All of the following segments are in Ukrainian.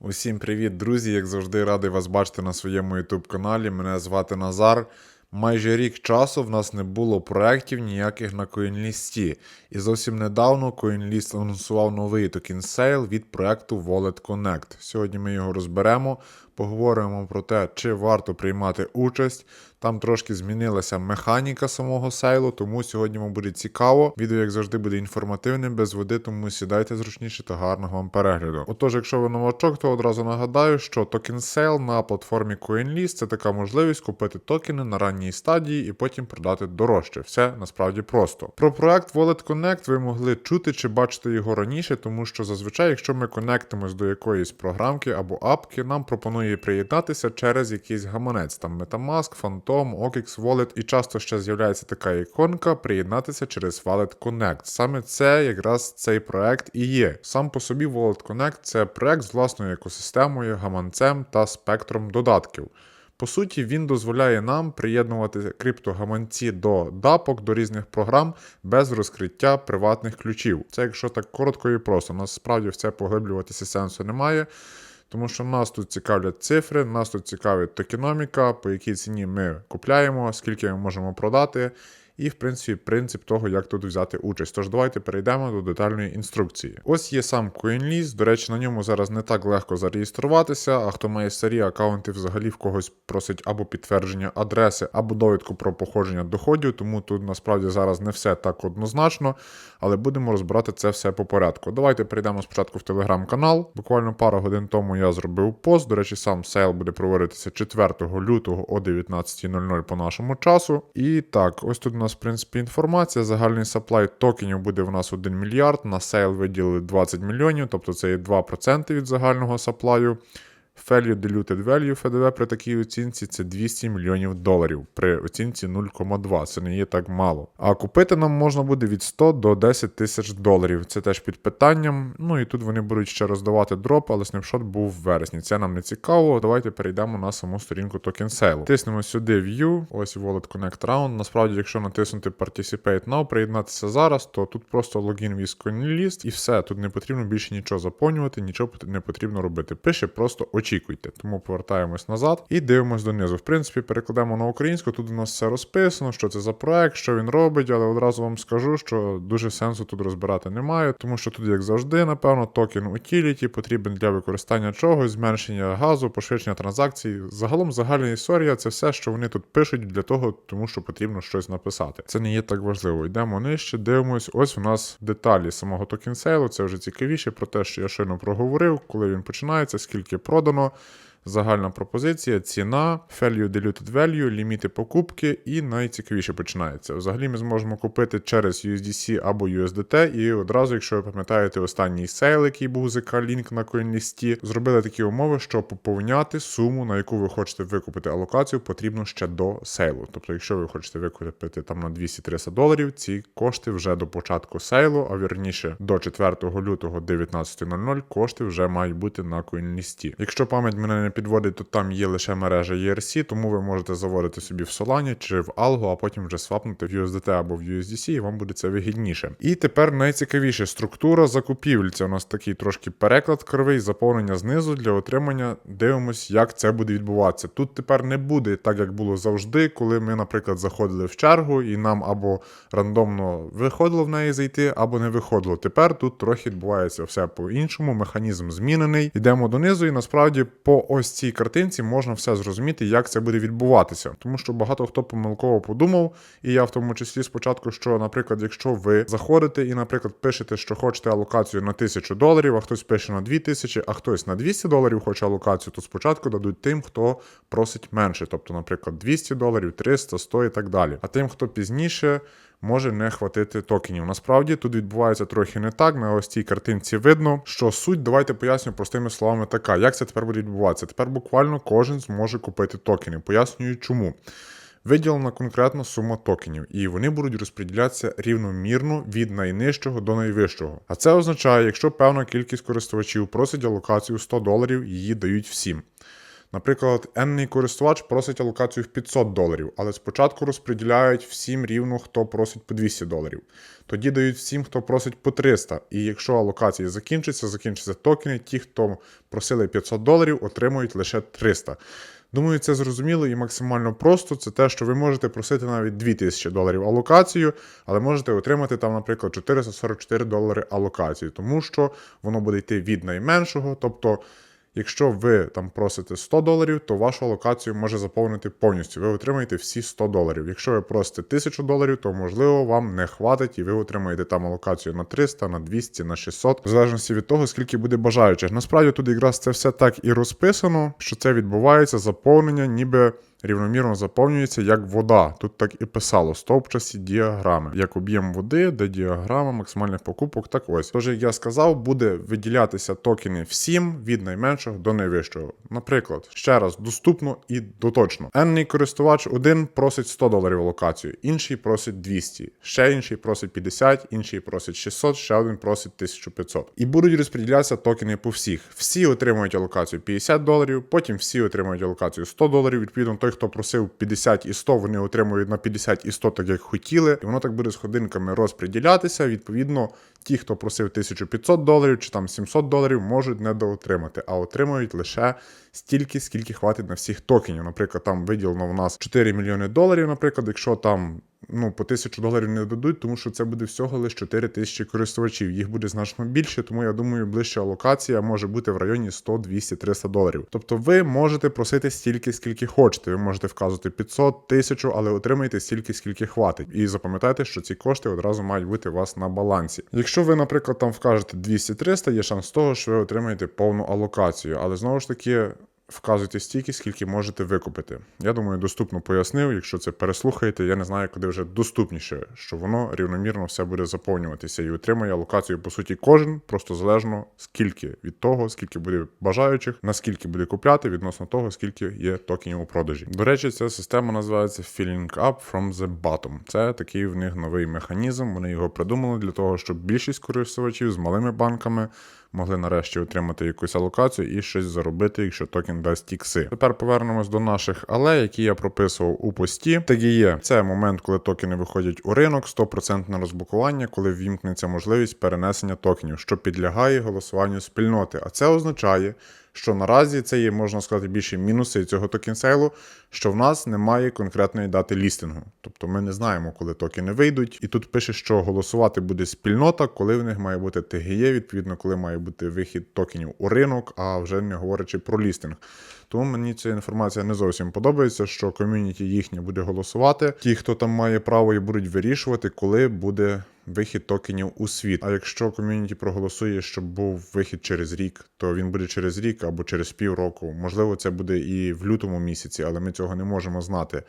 Усім привіт, друзі! Як завжди, радий вас бачити на своєму YouTube каналі. Мене звати Назар. Майже рік часу в нас не було проєктів ніяких на CoinList. І зовсім недавно CoinList анонсував новий токен сейл від проєкту Wallet Connect. Сьогодні ми його розберемо, поговоримо про те, чи варто приймати участь. Там трошки змінилася механіка самого сейлу, тому сьогодні вам буде цікаво. Відео, як завжди, буде інформативним, без води, тому сідайте зручніше та гарного вам перегляду. Отож, якщо ви новачок, то одразу нагадаю, що токен сейл на платформі CoinList це така можливість купити токени на ранній стадії і потім продати дорожче. Все насправді просто. Про проект Wallet Connect ви могли чути чи бачити його раніше, тому що зазвичай, якщо ми конектимось до якоїсь програмки або апки, нам пропонує приєднатися через якийсь гаманець, там Metamask, Phantom, OKX Wallet, і часто ще з'являється така іконка приєднатися через Wallet Connect. Саме це якраз цей проект і є. Сам по собі Wallet Connect це проект з власною екосистемою, гаманцем та спектром додатків. По суті, він дозволяє нам приєднувати криптогаманці до дапок, до різних програм без розкриття приватних ключів. Це якщо так коротко і просто. Насправді в це поглиблюватися сенсу немає. Тому що нас тут цікавлять цифри, нас тут цікавить токеноміка, по якій ціні ми купляємо, скільки ми можемо продати, і, в принципі, принцип того, як тут взяти участь. Тож давайте перейдемо до детальної інструкції. Ось є сам CoinList, До речі, на ньому зараз не так легко зареєструватися, а хто має старі аккаунти, взагалі в когось просить або підтвердження адреси, або довідку про походження доходів, тому тут насправді зараз не все так однозначно, але будемо розбирати це все по порядку. Давайте перейдемо спочатку в телеграм-канал. Буквально пару годин тому я зробив пост. До речі, сам сейл буде проводитися 4 лютого о 19.00 по нашому часу. І так, ось тут у нас, в принципі, інформація. Загальний саплай токенів буде в нас 1 мільярд. На сейл виділили 20 мільйонів, тобто це є 2% від загального саплаю. Value Diluted Value ФДВ при такій оцінці це 200 мільйонів доларів при оцінці 0,2. Це не є так мало. А купити нам можна буде від 100 до 10 тисяч доларів. Це теж під питанням. Ну і тут вони будуть ще роздавати дроп, але снапшот був в вересні. Це нам не цікаво. Давайте перейдемо на саму сторінку токен сейлу. Тиснемо сюди View, ось Wallet Connect Round. Насправді, якщо натиснути Participate Now, приєднатися зараз, то тут просто логін with CoinList і все. Тут не потрібно більше нічого заповнювати, нічого не потрібно робити. Пише просто очікуйте. Тому повертаємось назад і дивимось донизу. В принципі, перекладемо на українську. Тут у нас все розписано, що це за проект, що він робить, але одразу вам скажу, що дуже сенсу тут розбирати немає, тому що тут, як завжди, напевно, токен Utility потрібен для використання чогось, зменшення газу, пошвидшення транзакцій. Загалом загальна історія це все, що вони тут пишуть для того, тому що потрібно щось написати. Це не є так важливо. Йдемо нижче, дивимось. Ось у нас деталі самого токен сейлу. Це вже цікавіше про те, що я щойно проговорив, коли він починається, скільки продано. воно Загальна пропозиція, ціна, value diluted value, ліміти покупки, і найцікавіше починається. Взагалі ми зможемо купити через USDC або USDT, і одразу, якщо ви пам'ятаєте останній сейл, який був з Link на CoinList, зробили такі умови, що поповняти суму, на яку ви хочете викупити алокацію, потрібно ще до сейлу. Тобто, якщо ви хочете викупити там на 200-300 доларів, ці кошти вже до початку сейлу, а вірніше до 4 лютого 19.00 кошти вже мають бути на CoinList. Якщо пам'ять мене не підводить, то там є лише мережа ERC, тому ви можете заводити собі в Solana чи в Algo, а потім вже свапнути в USDT або в USDC, і вам буде це вигідніше. І тепер найцікавіше структура закупівель. Це у нас такий трошки переклад кривий, заповнення знизу для отримання. Дивимось, як це буде відбуватися. Тут тепер не буде так, як було завжди, коли ми, наприклад, заходили в чергу, і нам або рандомно виходило в неї зайти, або не виходило. Тепер тут трохи відбувається все по-іншому. Механізм змінений. Йдемо донизу, і насправді по ось цій картинці можна все зрозуміти, як це буде відбуватися. Тому що багато хто помилково подумав, і я в тому числі спочатку, що, наприклад, якщо ви заходите і, наприклад, пишете, що хочете алокацію на 1000 доларів, а хтось пише на 2000, а хтось на 200 доларів хоче алокацію, то спочатку дадуть тим, хто просить менше, тобто, наприклад, 200 доларів, 300, 100 і так далі. А тим, хто пізніше. Може не хватити токенів. Насправді тут відбувається трохи не так. На ось цій картинці видно, що суть, давайте поясню простими словами така. Як це тепер буде відбуватися? Тепер буквально кожен зможе купити токени. Пояснюю, чому. Виділена конкретна сума токенів, і вони будуть розподілятися рівномірно від найнижчого до найвищого. А це означає, якщо певна кількість користувачів просить алокацію 100 доларів, її дають всім. Наприклад, енний користувач просить алокацію в 500 доларів, але спочатку розподіляють всім рівно, хто просить по 200 доларів. Тоді дають всім, хто просить по 300. І якщо алокації закінчаться, закінчаться токени, ті, хто просили 500 доларів, отримують лише 300. Думаю, це зрозуміло і максимально просто. Це те, що ви можете просити навіть 2000 доларів алокацію, але можете отримати там, наприклад, 444 долари алокацію, тому що воно буде йти від найменшого. Тобто, якщо ви там просите 100 доларів, то вашу локацію може заповнити повністю. Ви отримаєте всі 100 доларів. Якщо ви просите 1000 доларів, то можливо вам не хватить, і ви отримаєте там локацію на 300, на 200, на 600, в залежності від того, скільки буде бажаючих. Насправді тут якраз це все так і розписано, що це відбувається заповнення, ніби. Рівномірно заповнюється як вода. Тут так і писало стовпчасті діаграми. Як об'єм води, де діаграма максимальних покупок. Так ось. Тож, як я сказав, буде виділятися токени всім від найменшого до найвищого. Наприклад, ще раз доступно і доточно. Енний користувач один просить 100 доларів локацію, інший просить 200, ще інший просить 50, інший просить 600, ще один просить 1500. І будуть розподілятися токени по всіх. Всі отримують алокацію 50 доларів, потім всі отримують алокацію 100 доларів. Відповідно, той, хто просив 50 і 100, вони отримують на 50 і 100, так як хотіли. І воно так буде з годинками розподілятися. Відповідно, ті, хто просив 1500 доларів чи там 700 доларів, можуть недоотримати, а отримують лише стільки, скільки хватить на всіх токенів. Наприклад, там виділено в нас 4 мільйони доларів. Наприклад, якщо там. Ну, по 1000 доларів не дадуть, тому що це буде всього лише 4 тисячі користувачів. Їх буде значно більше, тому я думаю, ближча алокація може бути в районі 100, 200, 300 доларів. Тобто ви можете просити стільки, скільки хочете. Ви можете вказувати 500, 1000, але отримаєте стільки, скільки хватить. І запам'ятайте, що ці кошти одразу мають бути у вас на балансі. Якщо ви, наприклад, там вкажете 200-300, є шанс того, що ви отримаєте повну алокацію. Але знову ж таки. Вказуйте стільки, скільки можете викупити. Я думаю, доступно пояснив. Якщо це переслухаєте, я не знаю, куди вже доступніше, що воно рівномірно все буде заповнюватися і отримає алокацію, по суті, кожен, просто залежно скільки від того, скільки буде бажаючих, наскільки буде купляти, відносно того, скільки є токенів у продажі. До речі, ця система називається Filling Up from the Bottom. Це такий в них новий механізм. Вони його придумали для того, щоб більшість користувачів з малими банками могли нарешті отримати якусь алокацію і щось заробити, якщо токен дасть ікси. Тепер повернемось до наших але, які я прописував у пості. Так є. Це момент, коли токени виходять у ринок, 100% розблокування, коли ввімкнеться можливість перенесення токенів, що підлягає голосуванню спільноти. А це означає. Що наразі це є, можна сказати, більше мінуси цього токенсейлу, що в нас немає конкретної дати лістингу. Тобто ми не знаємо, коли токени вийдуть. І тут пише, що голосувати буде спільнота, коли в них має бути ТГЄ, відповідно, коли має бути вихід токенів у ринок, а вже не говорячи про лістинг. Тому мені ця інформація не зовсім подобається, що ком'юніті їхнє буде голосувати. Ті, хто там має право, і будуть вирішувати, коли буде вихід токенів у світ. А якщо ком'юніті проголосує, щоб був вихід через рік, то він буде через рік або через півроку. Можливо, це буде і в лютому місяці, але ми цього не можемо знати.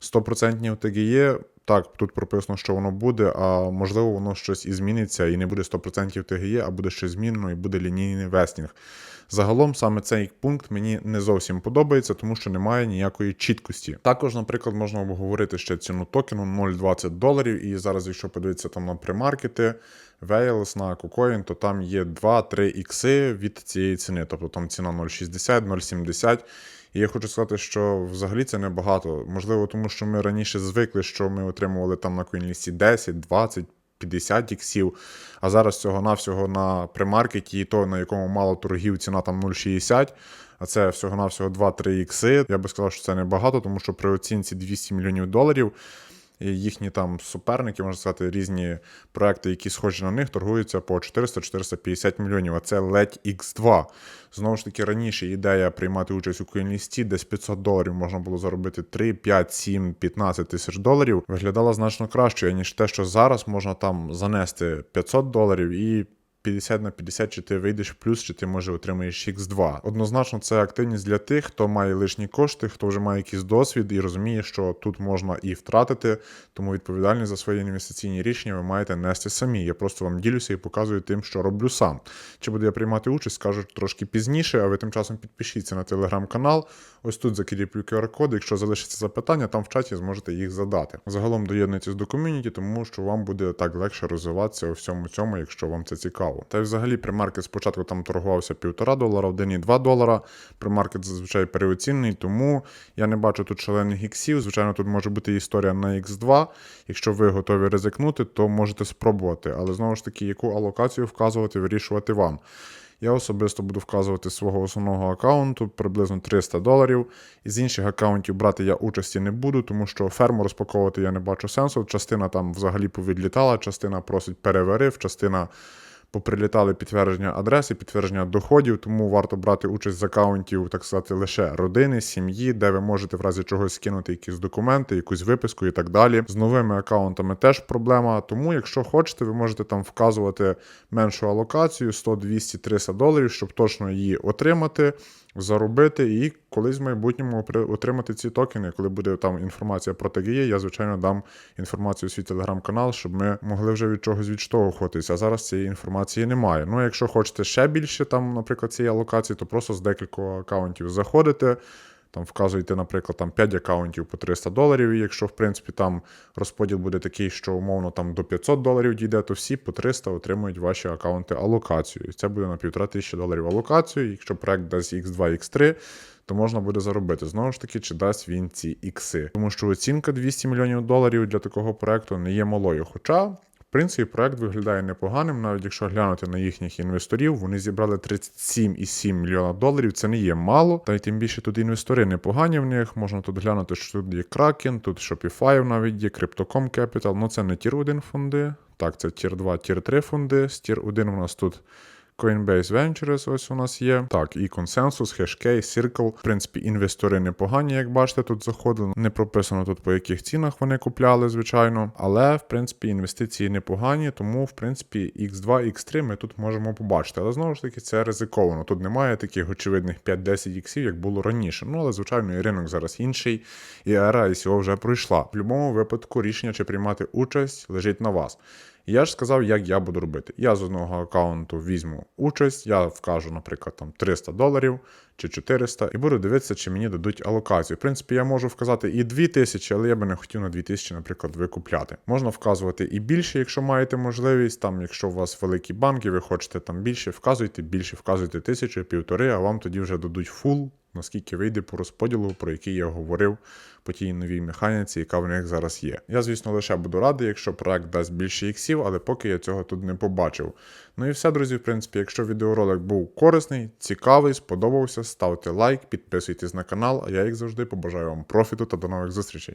100% ТГЄ, так, тут прописано, що воно буде, а можливо, воно щось і зміниться, і не буде 100% ТГЄ, а буде щось змінено, і буде лінійний вестінг. Загалом саме цей пункт мені не зовсім подобається, тому що немає ніякої чіткості. Також, наприклад, можна обговорити ще ціну токену 0,20 доларів. І зараз, якщо подивитися там на примаркети, Wales на KuCoin, то там є 2-3 ікси від цієї ціни. Тобто там ціна 0,60, 0,70. І я хочу сказати, що взагалі це небагато. Можливо, тому що ми раніше звикли, що ми отримували там на CoinList 10, 20, 50 іксів, а зараз цього-навсього на примаркеті, і то, на якому мало торгів, ціна там 0,60, а це всього-навсього 2-3 ікси. Я би сказав, що це небагато, тому що при оцінці 200 мільйонів доларів. Їхні там суперники, можна сказати, різні проекти, які схожі на них, торгуються по 400-450 мільйонів. А це ледь X2. Знову ж таки, раніше ідея приймати участь у коінлісті, десь 500 доларів можна було заробити 3, 5, 7, 15 тисяч доларів. Виглядала значно краще, ніж те, що зараз можна там занести 500 доларів і. 50 на 50, чи ти вийдеш плюс, чи ти може отримаєш X2. Однозначно, це активність для тих, хто має лишні кошти, хто вже має якийсь досвід і розуміє, що тут можна і втратити, тому відповідальність за свої інвестиційні рішення ви маєте нести самі. Я просто вам ділюся і показую тим, що роблю сам. Чи буду я приймати участь, скажу трошки пізніше, а ви тим часом підпишіться на телеграм-канал. Ось тут закріплю QR-код. Якщо залишиться запитання, там в чаті зможете їх задати. Загалом доєднуйтесь до ком'юніті, тому що вам буде так легше розвиватися у всьому цьому, якщо вам це цікаво. Цікаво. Та й взагалі примаркет спочатку там торгувався 1,5 долара, 1,2 долара. Примаркет зазвичай переоцінений, тому я не бачу тут шалених іксів. Звичайно, тут може бути історія на X2. Якщо ви готові ризикнути, то можете спробувати. Але знову ж таки, яку алокацію вказувати, вирішувати вам. Я особисто буду вказувати свого основного аккаунту приблизно 300 доларів. Із інших аккаунтів брати я участі не буду, тому що ферму розпаковувати я не бачу сенсу. Частина там взагалі повідлітала, частина просить переварив, частина поприлітали підтвердження адреси, підтвердження доходів, тому варто брати участь з аккаунтів, так сказати, лише родини, сім'ї, де ви можете в разі чогось скинути якісь документи, якусь виписку і так далі. З новими аккаунтами теж проблема. Тому, якщо хочете, ви можете там вказувати меншу алокацію 100, 200, 300 доларів, щоб точно її отримати. Заробити і колись в майбутньому отримати ці токени, коли буде там інформація про ТГЄ, я звичайно дам інформацію у свій телеграм-канал, щоб ми могли вже від чогось відштовхуватися. А зараз цієї інформації немає. Ну, якщо хочете ще більше, там, наприклад, цієї алокації, то просто з декількох аккаунтів заходите. Там вказуєте, наприклад, там 5 аккаунтів по 300 доларів, і якщо, в принципі, там розподіл буде такий, що умовно там до 500 доларів дійде, то всі по 300 отримують ваші аккаунти алокацію. І це буде на 1500 тисячі доларів алокацію. Якщо проект дасть X2, X3, то можна буде заробити. Знову ж таки, чи дасть він ці ікси. Тому що оцінка 200 мільйонів доларів для такого проекту не є малою. Хоча. Принципі, проект виглядає непоганим, навіть якщо глянути на їхніх інвесторів, вони зібрали 37,7 мільйона доларів. Це не є мало. Та й тим більше тут інвестори непогані в них. Можна тут глянути, що тут є Kraken, тут Shopify навіть є, Crypto.com Capital. Ну це не тір 1 фонди. Так, це тір 2, тір 3 фонди. З тір 1 у нас тут Coinbase Ventures ось у нас є. Так, і Consensus, Hashkey, Circle. В принципі, інвестори непогані, як бачите, тут заходили. Не прописано тут по яких цінах вони купляли, звичайно. Але, в принципі, інвестиції непогані, тому, в принципі, X2, X3 ми тут можемо побачити. Але знову ж таки, це ризиковано. Тут немає таких очевидних 5-10 іксів, як було раніше. Ну, але, звичайно, і ринок зараз інший, і ера ICO вже пройшла. В будь-якому випадку рішення чи приймати участь лежить на вас. Я ж сказав, як я буду робити. Я з одного аккаунту візьму участь, я вкажу, наприклад, там 300 доларів чи 400, і буду дивитися, чи мені дадуть алокацію. В принципі, я можу вказати і 2000, але я би не хотів на 2000, наприклад, викупляти. Можна вказувати і більше, якщо маєте можливість. Там, якщо у вас великі банки, ви хочете там більше, вказуйте більше, вказуйте тисячу, півтори, а вам тоді вже дадуть фул, наскільки вийде по розподілу, про який я говорив по тій новій механіці, яка в них зараз є. Я, звісно, лише буду радий, якщо проект дасть більше іксів, але поки я цього тут не побачив. Ну і все, друзі, в принципі, якщо відеоролик був корисний, цікавий, сподобався, ставте лайк, підписуйтесь на канал, а я, як завжди, побажаю вам профіту та до нових зустрічей.